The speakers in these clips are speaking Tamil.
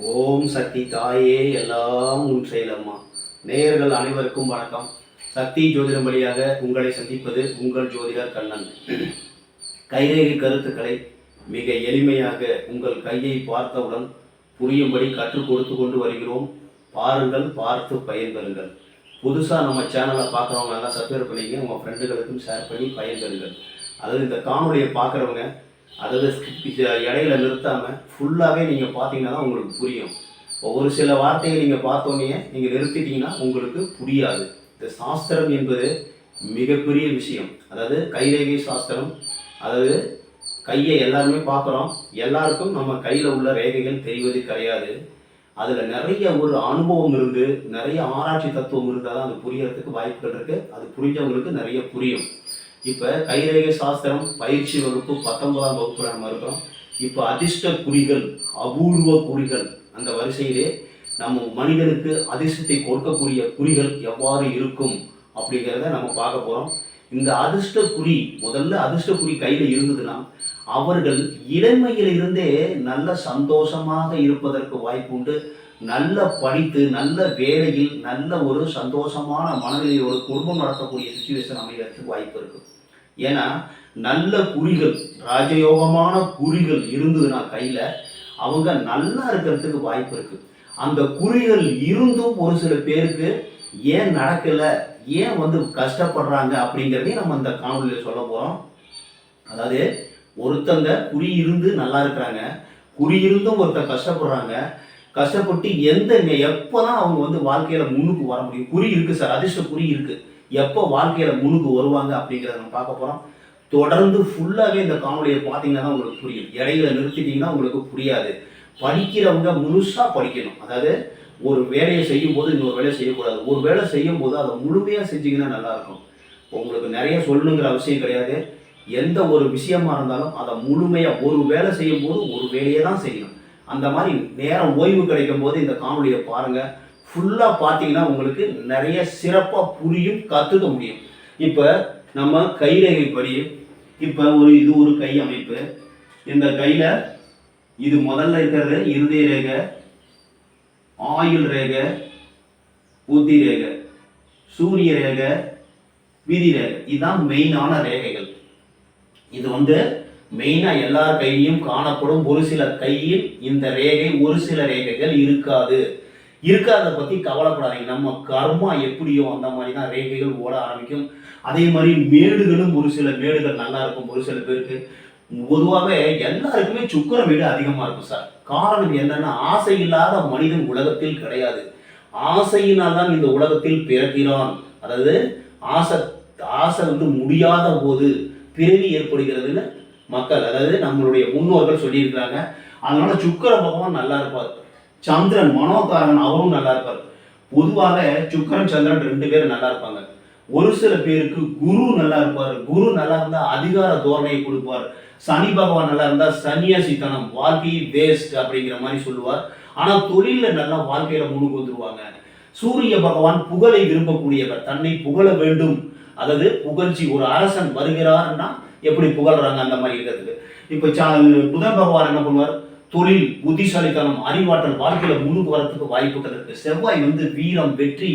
ஓம் சக்தி தாயே எல்லாம் உன் செயலம்மா. நேயர்கள் அனைவருக்கும் வணக்கம். சக்தி ஜோதிடம் வழியாக உங்களை சந்திப்பது உங்கள் ஜோதிடர் கண்ணன். கைரேகை கருத்துக்களை மிக எளிமையாக உங்கள் கையை பார்த்தவுடன் புரியும்படி கற்றுக் கொடுத்து கொண்டு வருகிறோம். பாருங்கள் பார்த்து பயன்பெறுங்கள். புதுசாக நம்ம சேனலை பார்க்குறவங்க நல்லா சப்ஸ்கிரைப் பண்ணிங்க உங்கள் ஃப்ரெண்டுகளுக்கும் ஷேர் பண்ணி பயன்பெறுங்கள். அதாவது இந்த காணொலியை பார்க்குறவங்க அதாவது ஸ்கிப் இடையில நிறுத்தாமல் ஃபுல்லாகவே நீங்கள் பார்த்தீங்கன்னா தான் உங்களுக்கு புரியும். ஒவ்வொரு சில வார்த்தையை நீங்கள் பார்த்தோன்னே நீங்கள் நிறுத்திட்டீங்கன்னா உங்களுக்கு புரியாது. இந்த சாஸ்திரம் என்பது மிகப்பெரிய விஷயம். அதாவது கைரேகை சாஸ்திரம் அதாவது கையை எல்லாருமே பார்க்குறோம். எல்லாருக்கும் நம்ம கையில் உள்ள ரேகைகள் தெரிவது கிடையாது. அதில் நிறைய ஒரு அனுபவம் இருந்து நிறைய ஆராய்ச்சி தத்துவம் இருந்தால் தான் அது புரியறதுக்கு வாய்ப்புகள் இருக்குது அது புரிஞ்சவங்களுக்கு நிறைய புரியும். இப்போ கைரேக சாஸ்திரம் பயிற்சி வகுப்பு பத்தொன்பதாம் வகுப்பு நம்ம இருக்கிறோம். இப்போ அதிர்ஷ்ட குறிகள் அபூர்வ குறிகள் அந்த வரிசையிலே நம்ம மனிதனுக்கு அதிர்ஷ்டத்தை கொடுக்கக்கூடிய குறிகள் எவ்வாறு இருக்கும் அப்படிங்கிறத நம்ம பார்க்க போகிறோம் இந்த அதிர்ஷ்ட குறி முதல்ல அதிர்ஷ்ட குறி கையில் இருந்ததுன்னா அவர்கள் இளமையிலிருந்தே நல்ல சந்தோஷமாக இருப்பதற்கு வாய்ப்புண்டு நல்ல படித்து நல்ல வேலையில் நல்ல ஒரு சந்தோஷமான மனநிலையில் ஒரு குடும்பம் நடத்தக்கூடிய சுச்சுவேஷன் அமைகிறதுக்கு வாய்ப்பு இருக்கு. ஏன்னா நல்ல குறிகள் ராஜயோகமான குறிகள் இருந்ததுன்னா கையில அவங்க நல்லா இருக்கிறதுக்கு வாய்ப்பு இருக்கு. அந்த குறிகள் இருந்தும் ஒரு சில பேருக்கு ஏன் நடக்கல ஏன் வந்து கஷ்டப்படுறாங்க அப்படிங்கிறதையும் நம்ம இந்த காணொலியில் சொல்ல போறோம். அதாவது ஒருத்தங்க குறி இருந்து நல்லா இருக்கிறாங்க குறி இருந்தும் ஒருத்தர் கஷ்டப்படுறாங்க கஷ்டப்பட்டு எந்த எப்போ தான் அவங்க வந்து வாழ்க்கையில் முன்னுக்கு வர முடியும்? குறி இருக்குது சார் அதிர்ஷ்ட குறி இருக்குது எப்போ வாழ்க்கையில் முன்னுக்கு வருவாங்க அப்படிங்கிறத நம்ம பார்க்க போகிறோம் தொடர்ந்து ஃபுல்லாகவே இந்த காணொலியை பார்த்தீங்கன்னா தான் உங்களுக்கு புரியும். இடையில நிறுத்திட்டீங்கன்னா உங்களுக்கு புரியாது. படிக்கிறவங்க முழுசாக படிக்கணும். அதாவது ஒரு வேலையை செய்யும் போது இன்னொரு வேலையை செய்யக்கூடாது. ஒரு வேலை செய்யும் போது அதை முழுமையாக செஞ்சீங்கன்னா நல்லாயிருக்கும் உங்களுக்கு நிறைய சொல்லணுங்கிற அவசியம் கிடையாது. எந்த ஒரு விஷயமா இருந்தாலும் அதை முழுமையாக ஒரு வேலை செய்யும் போது ஒரு வேலையை தான் செய்யணும். அந்த மாதிரி நேரம் ஓய்வு கிடைக்கும் போது இந்த காணொலியை பாருங்கள் ஃபுல்லாக பார்த்தீங்கன்னா உங்களுக்கு நிறைய சிறப்பாக புரியும் கற்றுக்க முடியும். இப்போ நம்ம கைரேகை படி இப்போ ஒரு இது ஒரு கை அமைப்பு. இந்த கையில் இது முதல்ல இருக்கிறது இருதய ரேகை ஆயுள் ரேகை புத்தி ரேகை சூரிய ரேகை விதி ரேகை. இதுதான் மெயினான ரேகைகள். இது வந்து மெயினாக எல்லார் கையிலையும் காணப்படும் ஒரு சில கையில் இந்த ரேகை ஒரு சில ரேகைகள் இருக்காது. இருக்காத பற்றி கவலைப்படாதீங்க. நம்ம கர்மா எப்படியோ அந்த மாதிரி தான் ரேகைகள் ஓட ஆரம்பிக்கும். அதே மாதிரி மேடுகளும் ஒரு சில மேடுகள் நல்லா இருக்கும் ஒரு சில பேருக்கு. பொதுவாகவே எல்லாருக்குமே சுக்கர வீடு அதிகமாக இருக்கும் சார். காரணம் என்னன்னா ஆசை இல்லாத மனிதன் உலகத்தில் கிடையாது. ஆசையினால் தான் இந்த உலகத்தில் பிறக்கிறான். அதாவது ஆசை ஆசை வந்து முடியாத போது பிறவி ஏற்படுகிறதுன்னு மக்கள் அதாவது நம்மளுடைய முன்னோர்கள் சொல்லியிருக்கிறாங்க. அதனால சுக்கர பகவான் நல்லா இருப்பார். சந்திரன் மனோகாரன் அவரும் நல்லா இருப்பார். பொதுவாக சுக்கரன் சந்திரன் ரெண்டு பேரும் நல்லா இருப்பாங்க. ஒரு சில பேருக்கு குரு நல்லா இருப்பார். குரு நல்லா இருந்தால் அதிகார தோரணையை கொடுப்பார். சனி பகவான் நல்லா இருந்தால் சன்னியாசித்தனம் வாழ்க்கை வேஸ்ட் அப்படிங்கிற மாதிரி சொல்லுவார். ஆனால் தொழிலில் நல்லா வாழ்க்கையில் முன்னுக்கு வந்துருவாங்க. சூரிய பகவான் புகழை விரும்பக்கூடியவர். தன்னை புகழ வேண்டும். அதாவது புகழ்ச்சி ஒரு அரசன் வருகிறார்னா எப்படி புகழ்றாங்க அந்த மாதிரி இருக்கிறதுக்கு. இப்போ சா- புதன் பகவான் என்ன பண்ணுவார்? தொழில் புத்திசாலித்தனம் அறிவாற்றல் வாழ்க்கையில் முன்னுக்கு வரத்துக்கு வாய்ப்புகள் இருக்குது செவ்வாய் வந்து வீரம் வெற்றி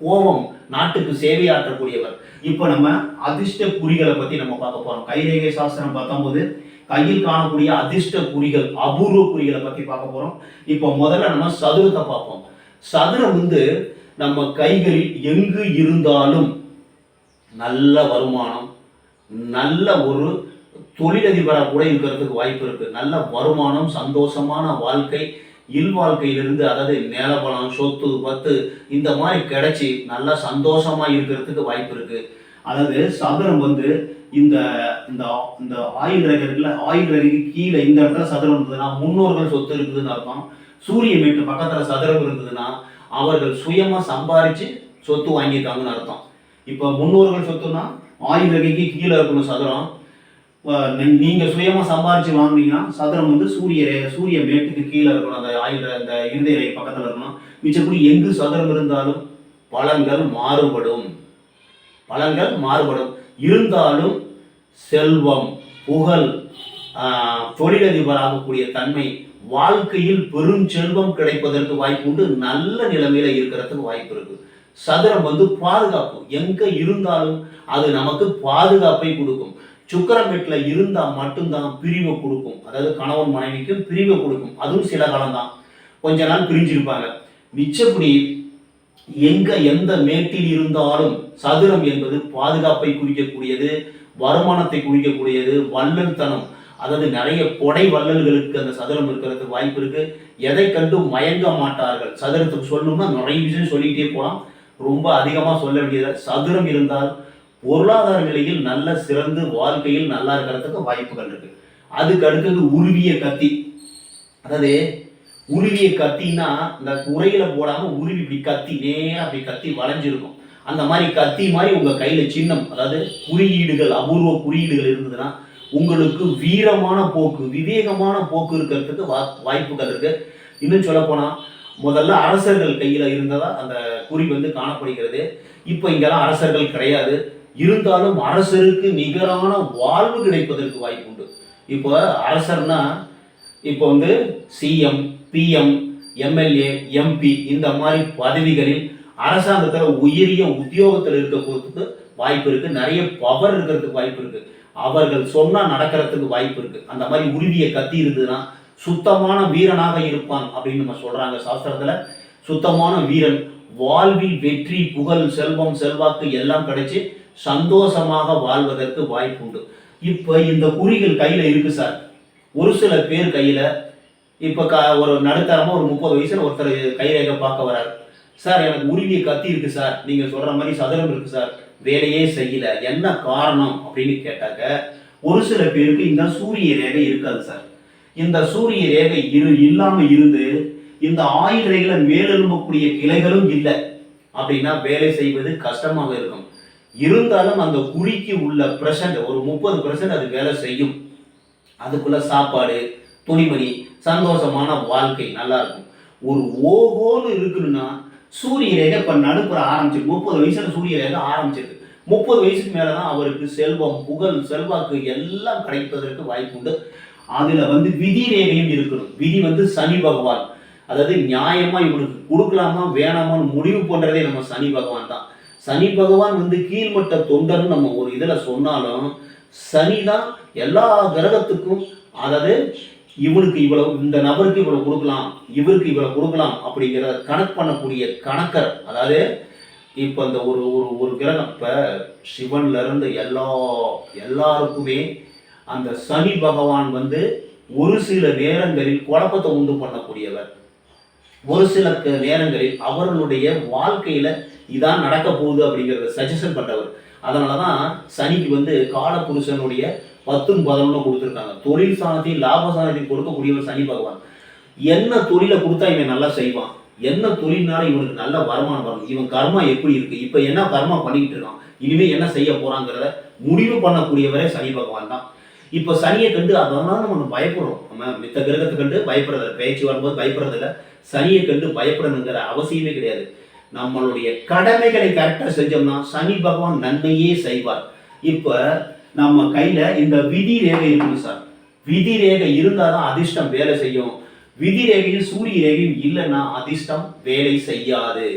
கோபம் நாட்டுக்கு சேவையாற்றக்கூடியவர். இப்போ நம்ம அதிர்ஷ்ட குறிகளை பற்றி நம்ம பார்க்க போகிறோம் கைரேகை சாஸ்திரம் பார்க்கும்போது கையில் காணக்கூடிய அதிர்ஷ்ட குறிகள் அபூர்வ குறிகளை பற்றி பார்க்க போகிறோம் இப்போ முதல்ல நம்ம சதுரத்தை பார்ப்போம். சதுரம் வந்து நம்ம கைகளில் எங்கு இருந்தாலும் நல்ல வருமானம் நல்ல ஒரு தொழிலதிபராக கூட இருக்கிறதுக்கு வாய்ப்பு இருக்குது நல்ல வருமானம் சந்தோஷமான வாழ்க்கை இல்வாழ்க்கையிலிருந்து அதாவது நிலபலம் சொத்து பத்து இந்த மாதிரி கிடைச்சி நல்லா சந்தோஷமாக இருக்கிறதுக்கு வாய்ப்பு இருக்குது அதாவது சதுரம் வந்து இந்த இந்த இந்த ஆயுள் ரேகை இருக்குல்ல ஆயுள் ரேகைக்கு கீழே இந்த இடத்துல சதுரம் இருந்ததுன்னா முன்னோர்கள் சொத்து இருக்குதுன்னு அர்த்தம். சூரிய மீட்டு பக்கத்தில் சதுரம் இருந்ததுன்னா அவர்கள் சுயமாக சம்பாரித்து சொத்து வாங்கியிருக்காங்கன்னு அர்த்தம். இப்போ முன்னோர்கள் சொத்துனா ஆயுத ரேகைக்கு கீழே இருக்கணும் சதுரம். நீங்கள் சுயமாக நீங்க சம்பாரிச்சு வாங்குனீங்கன்னா சதுரம் வந்து சூரிய சூரிய மேட்டுக்கு கீழே இருக்கணும். அந்த ஆயுத அந்த இருதய ரேகை பக்கத்தில் இருக்கணும். மிச்சப்படி எங்கு சதுரம் இருந்தாலும் பலன்கள் மாறுபடும். பலன்கள் மாறுபடும். இருந்தாலும் செல்வம் புகழ் தொழிலதிபர் தொழிலதிபராகக்கூடிய தன்மை வாழ்க்கையில் பெரும் செல்வம் கிடைப்பதற்கு வாய்ப்பு உண்டு நல்ல நிலைமையில இருக்கிறதுக்கு வாய்ப்பு இருக்குது சதுரம் வந்து பாதுகாப்பு எங்க இருந்தாலும் அது நமக்கு பாதுகாப்பை கொடுக்கும். சுக்கரம் வீட்டில் இருந்தால் மட்டும்தான் பிரிவை கொடுக்கும். அதாவது கணவன் மனைவிக்கும் பிரிவை கொடுக்கும். அதுவும் சில காலம்தான். கொஞ்ச நாள் பிரிஞ்சிருப்பாங்க. மிச்சப்படி எங்க எந்த மேட்டில் இருந்தாலும் சதுரம் என்பது பாதுகாப்பை குறிக்கக்கூடியது வருமானத்தை குறிக்கக்கூடியது வள்ளல்தனம். அதாவது நிறைய கொடை வள்ளல்களுக்கு அந்த சதுரம் இருக்கிறதுக்கு வாய்ப்பு இருக்கு. எதை கண்டும் மயங்க மாட்டார்கள். சதுரத்துக்கு சொல்லணும்னா நிறைய விஷயம் சொல்லிக்கிட்டே போகலாம் ரொம்ப அதிகமாக சொல்ல வேண்டியது சதுரம் இருந்தால் பொருளாதார நிலையில் நல்ல சிறந்து வாழ்க்கையில் நல்லா இருக்கிறதுக்கு வாய்ப்புகள் இருக்கு. அதுக்கு அடுத்தது உருவிய கத்தி. அதாவது உருவிய கத்தின்னா இந்த உரையில போடாம உருவி இப்படி கத்தி நேரம் அப்படி கத்தி வளைஞ்சிருக்கும். அந்த மாதிரி கத்தி மாதிரி உங்க கையில சின்னம் அதாவது குறியீடுகள் அபூர்வ குறியீடுகள் இருந்ததுன்னா உங்களுக்கு வீரமான போக்கு விவேகமான போக்கு இருக்கிறதுக்கு வா வாய்ப்புகள் இருக்கு. இன்னும் சொல்ல போனா முதல்ல அரசர்கள் கையில் இருந்ததா அந்த குறி வந்து காணப்படுகிறது. இப்போ இங்கெல்லாம் அரசர்கள் கிடையாது. இருந்தாலும் அரசருக்கு நிகரான வாழ்வு கிடைப்பதற்கு வாய்ப்பு உண்டு. இப்போ அரசர்னா இப்போ வந்து சிஎம் பிஎம் எம்எல்ஏ எம்பி இந்த மாதிரி பதவிகளில் அரசாங்கத்தில் உயரிய உத்தியோகத்தில் இருக்கிறதுக்கு வாய்ப்பு இருக்குது நிறைய பவர் இருக்கிறதுக்கு வாய்ப்பு இருக்குது அவர்கள் சொன்னால் நடக்கிறதுக்கு வாய்ப்பு இருக்குது அந்த மாதிரி உருவிய கத்தி இருந்ததுன்னா சுத்தமான வீரனாக இருப்பான் அப்படின்னு நம்ம சொல்றாங்க சாஸ்திரத்துல. சுத்தமான வீரன். வாழ்வில் வெற்றி புகழ் செல்வம் செல்வாக்கு எல்லாம் கிடைச்சி சந்தோஷமாக வாழ்வதற்கு வாய்ப்பு உண்டு. இப்போ இந்த குறிகள் கையில இருக்கு சார். ஒரு சில பேர் கையில இப்போ க ஒரு நடுத்தரமா ஒரு முப்பது வயசுல ஒருத்தர் கைரேகை பார்க்க வரார். சார் எனக்கு உரிமையை கத்தி இருக்கு சார். நீங்க சொல்ற மாதிரி சதுரம் இருக்கு சார். வேலையே செய்யல. என்ன காரணம் அப்படின்னு கேட்டாக்க ஒரு சில பேருக்கு இந்த சூரிய ரேகை இருக்காது சார். இந்த சூரிய ரேகை இரு இல்லாமல் இருந்து இந்த ஆயுள் ரேகையில் மேலெழும்பக்கூடிய கிளைகளும் இல்லை. அப்படின்னா வேலை செய்வது கஷ்டமாக இருக்கும். இருந்தாலும் அந்த குறிக்கு உள்ள பிரசன்ட் ஒரு முப்பது பிரசன்ட் அது வேலை செய்யும். அதுக்குள்ள சாப்பாடு துணிமணி சந்தோஷமான வாழ்க்கை நல்லா இருக்கும். ஒரு ஓகோன்னு இருக்குன்னா சூரிய ரேகை இப்போ நடுப்புற ஆரம்பிச்சிருக்கு முப்பது வயசுல சூரிய ரேகை ஆரம்பிச்சிருக்கு. முப்பது வயசுக்கு மேலே தான் அவருக்கு செல்வம் புகழ் செல்வாக்கு எல்லாம் கிடைப்பதற்கு வாய்ப்பு உண்டு அதுல வந்து விதி ரேகையும் இருக்கணும் விதி வந்து சனி பகவான். அதாவது நியாயமா இவனுக்கு கொடுக்கலாமா வேணாமான்னு முடிவு பண்றதே நம்ம சனி பகவான் தான். சனி பகவான் வந்து கீழ்மட்ட தொண்டர்னு நம்ம ஒரு இதுல சொன்னாலும் சனி தான் எல்லா கிரகத்துக்கும் அதாவது இவனுக்கு இவ்வளவு இந்த நபருக்கு இவ்வளவு கொடுக்கலாம் இவருக்கு இவ்வளவு கொடுக்கலாம் அப்படிங்கிறத கணக்கு பண்ணக்கூடிய கணக்கர். அதாவது இப்போ இந்த ஒரு ஒரு ஒரு கிரகம் இப்போ சிவன்ல இருந்து எல்லா எல்லாருக்குமே அந்த சனி பகவான் வந்து ஒரு சில நேரங்களில் குழப்பத்தை உண்டு பண்ணக்கூடியவர். ஒரு சில நேரங்களில் அவர்களுடைய வாழ்க்கையில இதான் நடக்க போகுது அப்படிங்கிறத சஜஷன் பண்ணவர் அதனால தான் சனிக்கு வந்து காலபுருஷனுடைய பத்தும் பதினொன்று கொடுத்துருக்காங்க. தொழில் சாணத்தையும் லாப சாணத்தையும் கொடுக்கக்கூடியவர் சனி பகவான். என்ன தொழிலை கொடுத்தா இவன் நல்லா செய்வான்? என்ன தொழில்னால இவனுக்கு நல்ல வருமானம் வரும்? இவன் கர்மா எப்படி இருக்கு? இப்போ என்ன கர்மா பண்ணிக்கிட்டு இருக்கான்? இனிமே என்ன செய்ய போறாங்கிறத முடிவு பண்ணக்கூடியவரே சனி பகவான் தான். இப்போ சனியை கண்டு அதனால நம்ம பயப்படுறோம் நம்ம மித்த கிரகத்தை கண்டு பயப்படுறது பேச்சு வரும்போது பயப்படுறதில்ல. சனியை கண்டு பயப்படணுங்கிற அவசியமே கிடையாது. நம்மளுடைய கடமைகளை கரெக்டாக செஞ்சோம்னா சனி பகவான் நன்மையே செய்வார். இப்போ நம்ம கையில் இந்த விதி ரேகை இருக்கணும் சார். விதி ரேகை இருந்தால் தான் அதிர்ஷ்டம் வேலை செய்யும். விதி ரேகையும் சூரிய ரேகையும் இல்லைன்னா அதிர்ஷ்டம் வேலை செய்யாது.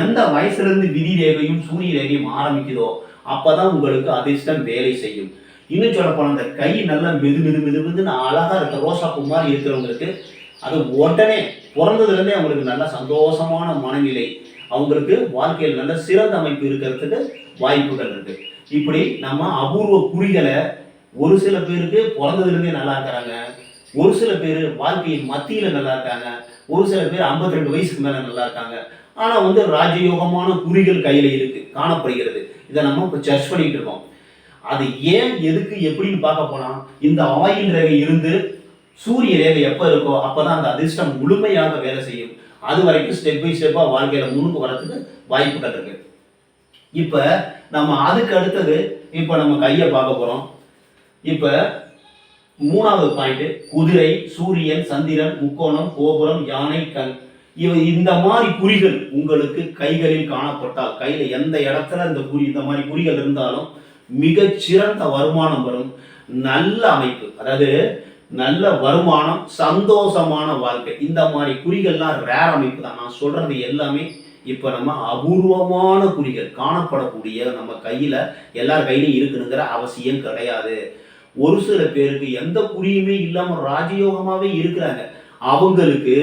எந்த வயசுலேருந்து விதி ரேகையும் சூரிய ரேகையும் ஆரம்பிக்குதோ அப்பதான் உங்களுக்கு அதிர்ஷ்டம் வேலை செய்யும். இன்னும் சொல்ல அந்த கை நல்லா மெது மெது மெது மெதுன்னு அழகாக இருக்க ரோசா பூ மாதிரி இருக்கிறவங்களுக்கு அது உடனே பிறந்ததுலேருந்தே அவங்களுக்கு நல்ல சந்தோஷமான மனநிலை. அவங்களுக்கு வாழ்க்கையில் நல்ல சிறந்த அமைப்பு இருக்கிறதுக்கு வாய்ப்புகள் இருக்கு. இப்படி நம்ம அபூர்வ குறிகளை ஒரு சில பேருக்கு பிறந்ததுலேருந்தே நல்லா இருக்கிறாங்க. ஒரு சில பேர் வாழ்க்கையின் மத்தியில் நல்லா இருக்காங்க. ஒரு சில பேர் 52 ரெண்டு வயசுக்கு மேலே நல்லா இருக்காங்க. ஆனால் வந்து ராஜயோகமான குறிகள் கையில் இருக்கு காணப்படுகிறது. இதை நம்ம இப்போ சர்ச் பண்ணிட்டு இருக்கோம். அது ஏன் எதுக்கு எப்படின்னு பார்க்க போனா இந்த ஆயில் ரேகை இருந்து சூரிய ரேகை எப்போ இருக்கோ அப்பதான் அந்த அதிர்ஷ்டம் முழுமையாக வேலை செய்யும். அது வரைக்கும் ஸ்டெப் பை ஸ்டெப்பாக வாழ்க்கையில முன்னுக்கு வரத்துக்கு வாய்ப்புகள் இருக்கு இப்போ நம்ம அதுக்கு அடுத்தது இப்போ நம்ம கையை பார்க்க போகிறோம் இப்போ மூணாவது பாயிண்ட் குதிரை சூரியன் சந்திரன் முக்கோணம் கோபுரம் யானை கண். இவ இந்த மாதிரி குறிகள் உங்களுக்கு கைகளில் காணப்பட்டால் கையில் எந்த இடத்துல இந்த குறி இந்த மாதிரி குறிகள் இருந்தாலும் மிகச்சிறந்த வருமானம் வரும் நல்ல அமைப்பு. அதாவது நல்ல வருமானம் சந்தோஷமான வாழ்க்கை. இந்த மாதிரி குறிகள்லாம் ரேர் அமைப்பு தான். நான் சொல்றது எல்லாமே இப்போ நம்ம அபூர்வமான குறிகள். காணப்படக்கூடிய நம்ம கையில் எல்லார் கையிலையும் இருக்கணுங்கிற அவசியம் கிடையாது. ஒரு சில பேருக்கு எந்த குறியுமே இல்லாமல் ராஜயோகமாகவே இருக்கிறாங்க. அவங்களுக்கு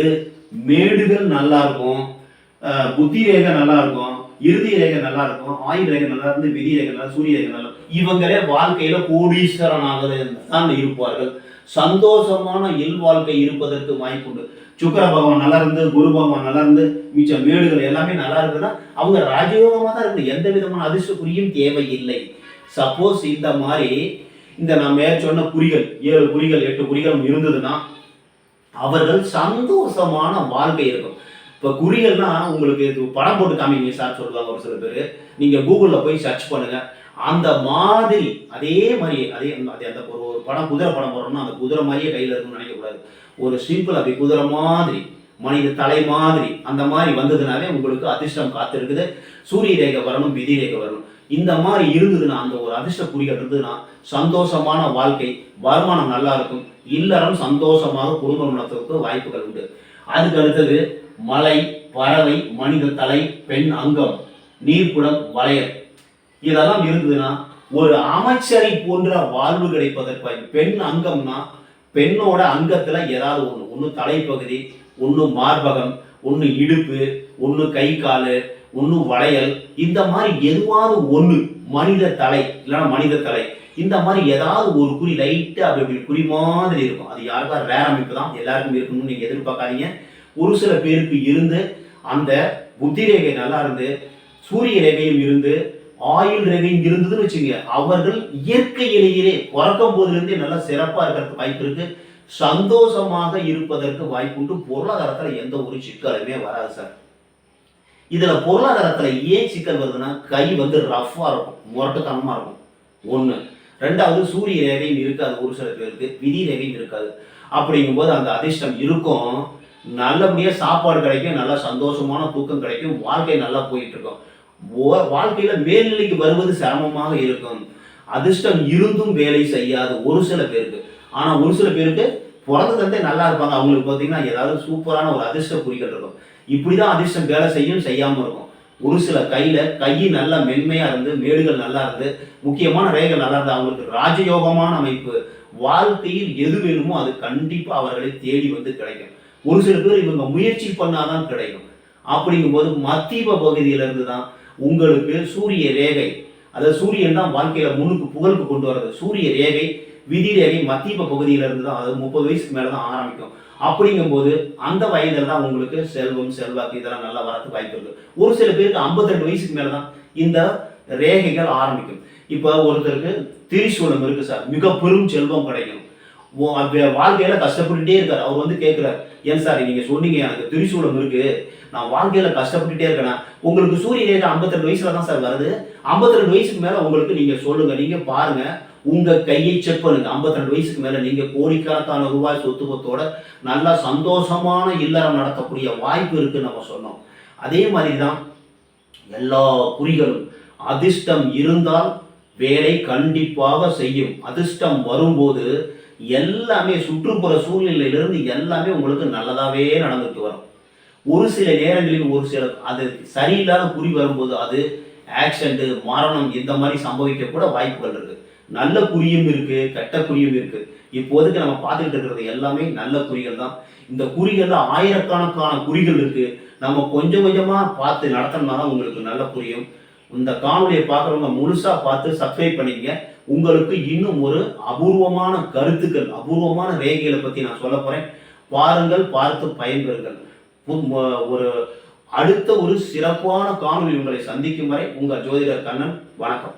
மேடுகள் நல்லா இருக்கும் அஹ் புத்தி ரேகை நல்லா இருக்கும் இறுதி ரேகை நல்லா இருக்கும் ஆயுள் ரேகை நல்லா இருந்து விதி ரேகை நல்லா சூரிய ரேகை நல்லா இவங்களே வாழ்க்கையில கோடீஸ்வரனாக தான் இருப்பார்கள். சந்தோஷமான இல் வாழ்க்கை இருப்பதற்கு வாய்ப்புண்டு சுக்கர பகவான் நல்லா இருந்து குரு பகவான் நல்லா இருந்து மிச்ச மேடுகள் எல்லாமே நல்லா இருக்குன்னா அவங்க ராஜயோகமாக தான் இருக்கு எந்த விதமான அதிர்ஷ்ட குறியும் தேவையில்லை. சப்போஸ் இந்த மாதிரி இந்த நான் மேற் சொன்ன குறிகள் ஏழு குறிகள் எட்டு குறிகள் இருந்ததுன்னா அவர்கள் சந்தோஷமான வாழ்க்கை இருக்கும். இப்போ குறிகள்னா உங்களுக்கு இது படம் போட்டு காமிங்க சார் சொல்லுவாங்க ஒரு சில பேர். நீங்கள் கூகுளில் போய் சர்ச் பண்ணுங்க. அந்த மாதிரி அதே மாதிரி அதே அந்த- அதே அந்த ஒரு ஒரு படம் குதிரை படம் போடுறோம்னா அந்த குதிரை மாதிரியே கையில் இருக்கணும்னு நினைக்கக்கூடாது ஒரு சிம்பிள் அப்படி குதிரை மாதிரி மனித தலை மாதிரி அந்த மாதிரி வந்ததுனாலே உங்களுக்கு அதிர்ஷ்டம் காத்திருக்குது. சூரிய ரேகை வரணும் விதி ரேகை வரணும். இந்த மாதிரி இருந்ததுன்னா அந்த ஒரு அதிர்ஷ்ட குறிகள் இருந்ததுன்னா சந்தோஷமான வாழ்க்கை வருமானம் நல்லா இருக்கும். இல்லறம் சந்தோஷமாக குடும்பம் நடத்துறதுக்கு வாய்ப்புகள் உண்டு. அதுக்கு அடுத்தது மலை பறவை மனித தலை பெண் அங்கம் நீர்க்குடம் வளையல். இதெல்லாம் இருந்ததுன்னா ஒரு அமைச்சரை போன்ற வாழ்வு கிடைப்பதற்கு பெண் அங்கம்னா பெண்ணோட அங்கத்துல ஏதாவது ஒண்ணு. ஒன்று தலைப்பகுதி ஒன்று மார்பகம் ஒண்ணு இடுப்பு ஒண்ணு கை காலு ஒண்ணு வளையல். இந்த மாதிரி எதுவாவது ஒண்ணு மனித தலை இல்லைன்னா மனித தலை. இந்த மாதிரி ஏதாவது ஒரு குறி லைட்டாக அப்படி இப்படி குறி மாதிரி இருக்கும். அது யாருக்கா ரேர் அமைப்பு தான். எல்லாருக்கும் இருக்கணும்னு நீங்க எதிர்பார்க்காதீங்க. ஒரு சில பேருக்கு இருந்து அந்த புத்தி ரேகை நல்லா இருந்து சூரிய ரேகையும் இருந்து ஆயுள் ரேகையும் இருந்ததுன்னு வச்சுங்க அவர்கள் இயற்கையிலேயே பிறக்கும் போதிலிருந்தே நல்லா சிறப்பாக இருக்கிறதுக்கு வாய்ப்பு இருக்கு. சந்தோஷமாக இருப்பதற்கு வாய்ப்புண்டு பொருளாதாரத்தில் எந்த ஒரு சிக்கலுமே வராது சார். இதில் பொருளாதாரத்தில் ஏன் சிக்கல் வருதுன்னா கை வந்து ரஃப்பாக இருக்கும். முரட்டுத்தனமாக இருக்கும். ஒன்று ரெண்டாவது சூரிய ரேகையும் இருக்காது ஒரு சில பேருக்கு. விதி ரேகையும் இருக்காது. அப்படிங்கும்போது அந்த அதிர்ஷ்டம் இருக்கும். நல்லபடியாக சாப்பாடு கிடைக்கும் நல்லா சந்தோஷமான தூக்கம் கிடைக்கும் வாழ்க்கை நல்லா போயிட்டு வாழ்க்கையில் ஓ- மேல்நிலைக்கு வருவது சிரமமாக இருக்கும். அதிர்ஷ்டம் இருந்தும் வேலை செய்யாது ஒரு சில பேருக்கு. ஆனால் ஒரு சில பேருக்கு பிறந்ததுலேருந்தே நல்லா இருப்பாங்க. அவங்களுக்கு பார்த்தீங்கன்னா ஏதாவது சூப்பரான ஒரு அதிர்ஷ்ட குறிகள் இருக்கும். இப்படி தான் அதிர்ஷ்டம் வேலை செய்யும் செய்யாமல் இருக்கும். ஒரு சில கையில் கை நல்லா மென்மையாக இருந்து மேடுகள் நல்லா இருந்து முக்கியமான ரேகைகள் நல்லா இருந்து அவங்களுக்கு ராஜயோகமான அமைப்பு. வாழ்க்கையில் எது வேணுமோ அது கண்டிப்பாக அவர்களை தேடி வந்து கிடைக்கும். ஒரு சில பேர் இவங்க முயற்சி பண்ணாதான் கிடைக்கும். அப்படிங்கும்போது மத்திய பகுதியிலிருந்து தான் உங்களுக்கு சூரிய ரேகை அதாவது சூரியன் தான் வாழ்க்கையில முன்னுக்கு புகழுக்கு கொண்டு வர்றது. சூரிய ரேகை விதி ரேகை மத்திய பகுதியிலிருந்து தான் அதாவது முப்பது வயசுக்கு மேலே தான் ஆரம்பிக்கும். அப்படிங்கும்போது அந்த வயதில் தான் உங்களுக்கு செல்வம் செல்வாக்கு இதெல்லாம் நல்லா வரதுக்கு வாய்ப்பு இருக்கு. ஒரு சில பேருக்கு 52 வயசுக்கு மேலே தான் இந்த ரேகைகள் ஆரம்பிக்கும். இப்போ ஒருத்தருக்கு திரிசூலம் இருக்கு சார். மிக பெரும் செல்வம் கிடைக்கும். வாழ்க்கையில கஷ்டப்பட்டுட்டே இருக்காரு. அவர் வந்து கேட்கிறார் ஏன் சார் நீங்க சொன்னீங்க எனக்கு திரிசூலம் இருக்கு. நான் வாழ்க்கையில கஷ்டப்பட்டுட்டே இருக்கேன்? உங்களுக்கு சூரிய ரேகை 52 வயசுல தான் சார் வருது. 52 வயசுக்கு மேல உங்களுக்கு நீங்க சொல்லுங்க நீங்க பாருங்க. உங்க கையை செக் பண்ணுங்க. 52 வயசுக்கு மேல நீங்க கோடிக்கணக்கான ரூபாய் சொத்து பத்தோட நல்லா சந்தோஷமான இல்லறம் நடத்தக்கூடிய வாய்ப்பு இருக்குன்னு நம்ம சொன்னோம். அதே மாதிரி தான் எல்லா குறிகளும். அதிர்ஷ்டம் இருந்தால் வேலை கண்டிப்பாக செய்யும். அதிர்ஷ்டம் வரும்போது எல்லாமே சுற்றுப்புற சூழ்நிலையிலிருந்து எல்லாமே உங்களுக்கு நல்லதாகவே நடந்துட்டு வரும். ஒரு சில நேரங்களில் ஒரு சில அது சரியில்லாத குறி வரும்போது அது ஆக்சிடென்ட் மரணம் இந்த மாதிரி சம்பவிக்க கூட வாய்ப்புகள் இருக்கு. நல்ல குறியும் இருக்கு கெட்ட குறியும் இருக்கு. இப்போதைக்கு நம்ம பார்த்துக்கிட்டு இருக்கிறது எல்லாமே நல்ல குறிகள் தான். இந்த குறிகள்ல ஆயிரக்கணக்கான குறிகள் இருக்கு. நம்ம கொஞ்சம் கொஞ்சமா பார்த்து நடத்தினா தான் உங்களுக்கு நல்ல புரியும். இந்த காணொலியை பார்க்குறவங்க முழுசாக பார்த்து சப்ஸ்கிரைப் பண்ணிக்கங்க. உங்களுக்கு இன்னும் ஒரு அபூர்வமான கருத்துக்கள் அபூர்வமான ரேகைகளை பத்தி நான் சொல்ல போறேன். பாருங்கள் பார்த்து பயன்பெறுங்கள். ஒரு அடுத்த ஒரு சிறப்பான காணொளி உங்களை சந்திக்கும் வரை உங்கள் ஜோதிடர் கண்ணன் வணக்கம்.